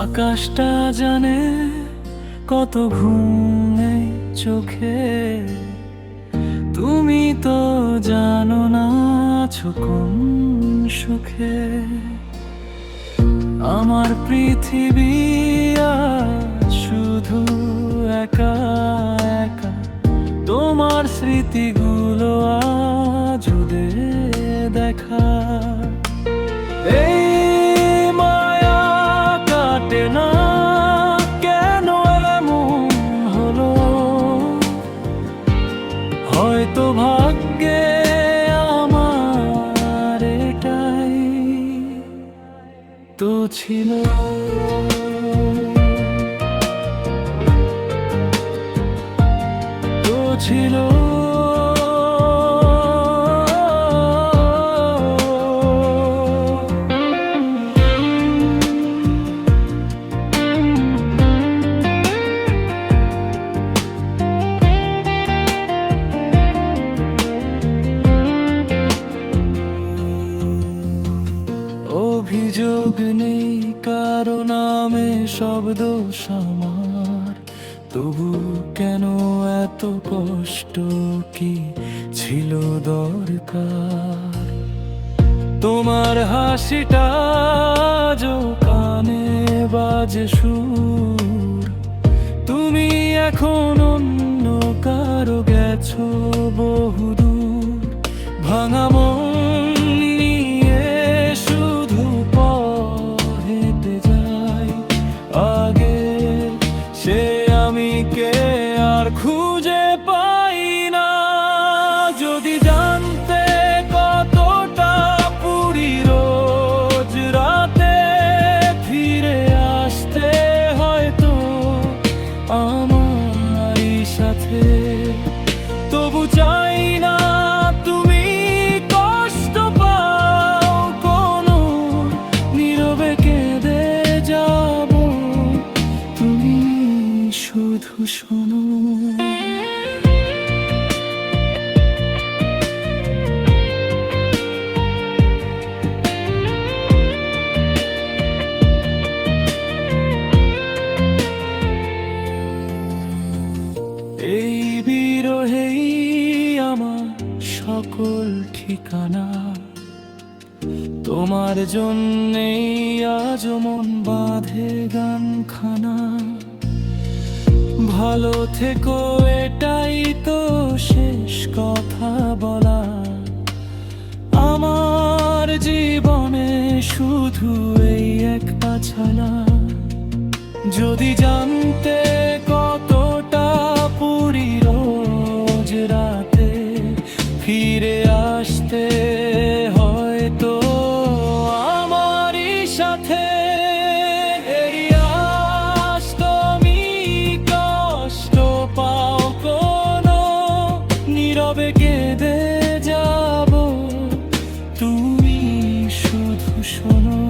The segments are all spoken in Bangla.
আকাশটা জানে কত ঘুম নেই চোখে। তুমি তো জানো না কোন সুখে। আমার পৃথিবী হয়তো ভাগ্যে আমার এটাই তো ছিল। তো ছিল। অভিযোগ নেই কারও নামে সব দোষ আমার। তবু কেন এত কষ্ট কি ছিল দরকার? তোমার হাসিটা কানে বাজে সুর। তুমি এখন অন্য কারও গেছো বহুদূর। ভাঙা সকল ঠিকানা। তোমার জন্যেই আজ মন বাঁধে গানখানা। ভালো থেকো, এটাই তো শেষ কথা বলা। আমার জীবনে শুধু এই একটা ছালা যদি জানতে সাথে নীরবে কেঁদে যাব। তুমি শুধু শোনো,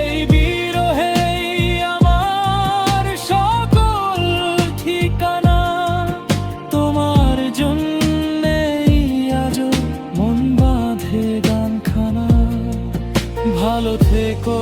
এই বিরহেই আমার সকল ঠিকানা, তোমার জন্যেই আজ মন বাঁধে ভালো থেকো।